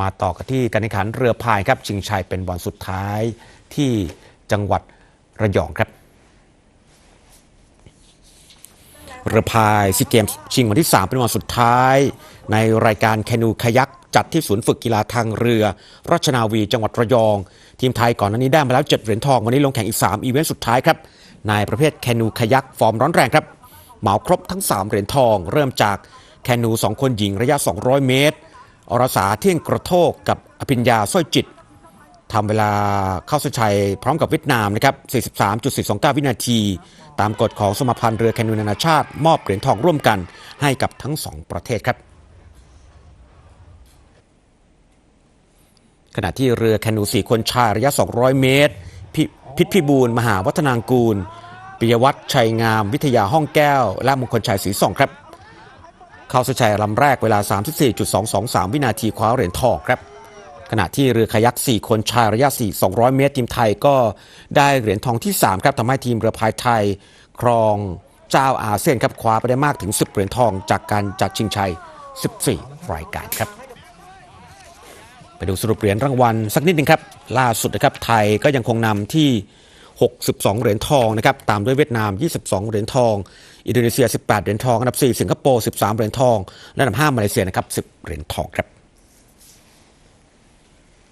มาต่อกันที่การแข่งขันเรือพายครับชิงชัยเป็นวันสุดท้ายที่จังหวัดระยองครับ เรือพายซีเกมส์ชิงวันที่ 3 เป็นวันสุดท้าย ในรายการแคนูคายักจัดที่ศูนย์ฝึกกีฬาทางเรือราชนาวีจังหวัดระยอง ทีมไทยก่อนหน้านี้ได้มาแล้ว 7 เหรียญทอง วันนี้ลงแข่งอีก 3 อีเวนต์สุดท้ายครับในประเภทแคนูคายักฟอร์มร้อนแรงครับเหมาครบทั้ง 3 เหรียญทอง เริ่มจากแคนู 2 คนหญิงระยะ 200 เมตร อรสาเที่ยงกระโทกกับอภิญญาสร้อยจิตทำเวลาเข้าเส้นชัยพร้อมกับเวียดนามนะครับ 43.429 วินาที ตามกฎของสมาพันธ์เรือแคนูนานาชาติ มอบเหรียญทองร่วมกันให้กับทั้งสองประเทศครับ ขณะที่เรือแคนูสี่คนชายระยะ 200 เมตร พิพิษพิบูลมหาวัฒนางกูล ปิยวัฒน์ชัยงาม วิทยาห้องแก้ว และมงคลชัยศรีส่องครับ เข้าส้นชัยลำแรกเวลา 34.223 วินาทีคว้าเหรียญทองครับ ขณะที่เรือคายัก 4 คนชายระยะ 4 200 เมตร ทีมไทยก็ได้เหรียญทองที่ 3 ครับทำให้ทีมเรือพายไทย ครองเจ้าอาเซียนครับคว้าไปได้มากถึง 10 เหรียญทองจากการจัดชิงชัย 14 รายการครับไปดูสรุปเหรียญรางวัลสักนิดหนึงครับ ล่าสุดนะครับไทยก็ยังคงนำที่ 62 เหรียญทองนะครับตามด้วยเวียดนาม 22 เหรียญทอง อินโดนีเซีย 18 เหรียญทอง อันดับ 4 สิงคโปร์ 13 เหรียญทอง และอันดับ 5 มาเลเซียนะครับ 10 เหรียญทองครับ